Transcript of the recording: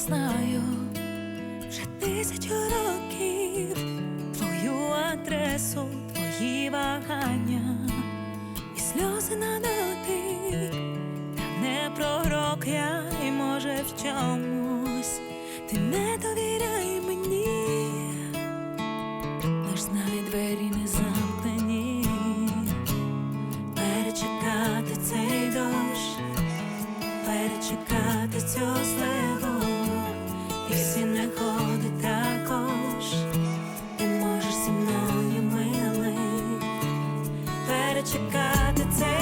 знаю вже тисячу років твою адресу, твої вагання і сльози на дотик та не пророк я і може в чомусь ти не довіряєш. перечекати цей.